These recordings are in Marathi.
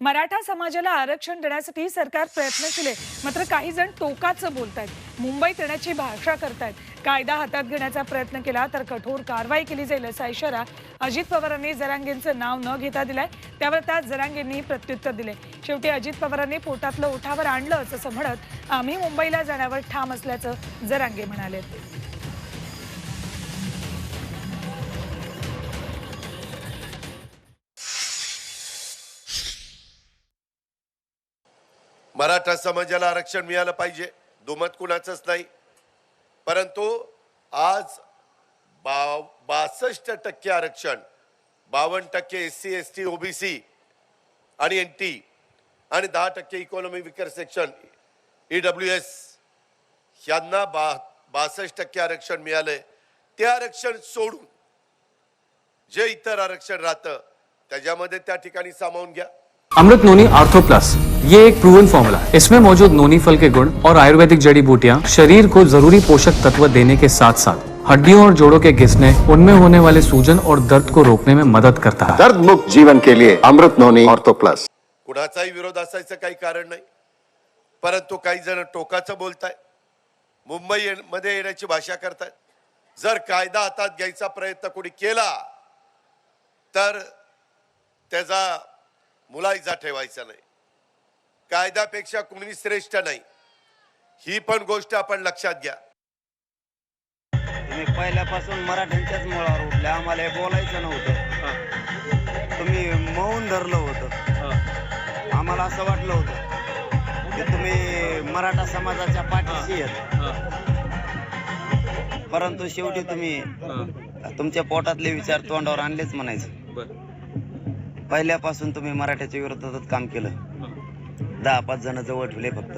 मराठा समाजाला आरक्षण देण्यासाठी सरकार प्रयत्नशील आहे मात्र काही जण टोकाचं बोलतायत. मुंबईत येण्याची भाषा करतायत. कायदा हातात घेण्याचा प्रयत्न केला तर कठोर कारवाई केली जाईल असा इशारा अजित पवारांनी जरांगेंचं नाव न घेता दिलाय. त्यावर त्या जरांगेंनी प्रत्युत्तर दिले. शेवटी अजित पवारांनी पोटातलं ओठावर आणलं असं म्हणत आम्ही मुंबईला जाण्यावर ठाम असल्याचं जरांगे म्हणाले. मराठा समाजाला आरक्षण मिळालं पाहिजे. दुमत कुणाचंच नाही. परंतु आज बा बासष्ट टक्के आरक्षण बावन्न टक्के S C S T OBC आणि एन टी आणि दहा टक्के economy weaker section E W S यांना बा बासष्ट टक्के आरक्षण मिळालंय. ते आरक्षण सोडून जे इतर आरक्षण राहतं त्याच्यामध्ये त्या ठिकाणी सामावून घ्या. अमृत नोनी आर्थो प्लस ये एक प्रूवन फॉर्मूला है इसमें मौजूद नोनी फल के गुण और आयुर्वेदिक जड़ी बूटियाँ शरीर को जरूरी पोषक तत्व देने के साथ साथ हड्डियों और जोड़ों के घिसने उनमें होने वाले सूजन और दर्द को रोकने में मदद करता है। दर्द मुक्त जीवन के लिए अमृत नोनी ऑर्थो प्लस कुणाचाही विरोध असायचं काही कारण नाही परंतु काही जण टोकाचं बोलताय मुंबई मध्ये येण्याची भाषा करतायत जर कायदा हातात घ्यायचा प्रयत्न कोणी केला तर त्याचा मुलायजा ठेवायचा नाही. कायद्यापेक्षा कुणी श्रेष्ठ नाही. ही पण गोष्ट आपण लक्षात घ्या. तुम्ही पहिल्यापासून मराठ्यांच्याच मुळावर उठले आम्हाला हे बोलायचं नव्हतं. तुम्ही मौन धरलं होतं. आम्हाला असं वाटलं होतं की तुम्ही मराठा समाजाच्या पाठीशी आहेत. परंतु शेवटी तुम्ही तुमच्या पोटातले विचार तोंडावर आणलेच म्हणायचं. पहिल्यापासून तुम्ही मराठ्याच्या विरोधातच काम केलं. दहा पाच जण जवळ ठेवले फक्त.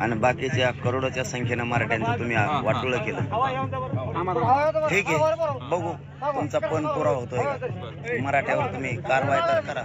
आणि बाकीच्या करोडोच्या संख्येनं मराठ्यांचं तुम्ही वाटोळं केलं. ठीक आहे. बघू. तुमचा पण पुरावा होतोय. मराठ्यावर तुम्ही कारवाई तर करा.